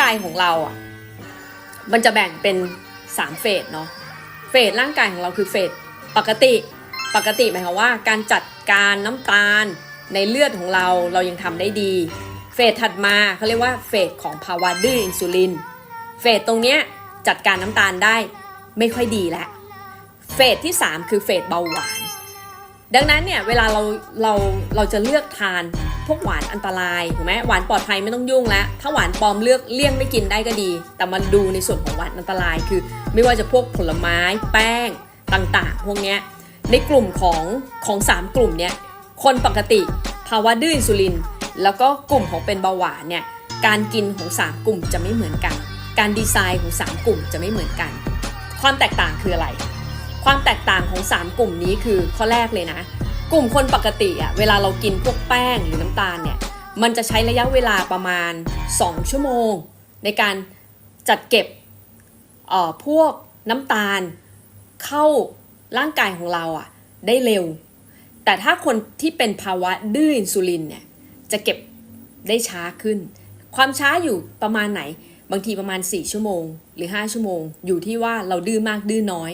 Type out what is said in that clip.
กายของเราอะ มันจะแบ่งเป็นสามเฟสเนาะ เฟสร่างกายของเราคือเฟสปกติ ปกติหมายความว่า การจัดการน้ำตาลในเลือดของเราเรายังทำได้ดี เฟสถัดมาเขาเรียกว่าเฟสของภาวะดื้ออินซูลิน เฟสตรงเนี้ยจัดการน้ำตาลได้ไม่ค่อยดีแล้ว เฟสที่ 3 คือเฟสเบาหวาน ดังนั้นเนี่ยเวลาเราเราเราจะเลือกทานพวกหวานอันตรายถูกไหมหวานปลอดภัยไม่ต้องยุ่งแล้ว ถ้าหวานปลอมเลือกเลี่ยงไม่กินได้ก็ดี แต่มาดูในส่วนของหวานอันตรายคือ ไม่ว่าจะพวกผลไม้แป้งต่างๆ พวกเนี้ยในกลุ่มของของสามกลุ่มเนี้ยคนปกติภาวะดื้ออินซูลิน แล้วก็กลุ่มของเป็นเบาหวานเนี่ยการกินของสามกลุ่มจะไม่เหมือนกัน การดีไซน์ของสามกลุ่มจะไม่เหมือนกัน ความแตกต่างคืออะไร ความแตกต่างของ 3 กลุ่มนี้คือข้อแรกเลยนะ กลุ่มคนปกติอะเวลาเรากินพวกแป้งหรือน้ำตาลเนี่ยมันจะใช้ระยะเวลาประมาณ 2 ชั่วโมง ในการจัดเก็บเอ่อพวกน้ำตาลเข้าร่างกายของเราอะได้เร็ว แต่ถ้าคนที่เป็นภาวะดื้ออินซูลินเนี่ยจะเก็บได้ช้าขึ้น ความช้าอยู่ประมาณไหน บางทีประมาณ 4 ชั่วโมง หรือ 5 ชั่วโมง อยู่ที่ว่าเราดื้อมากดื้อน้อย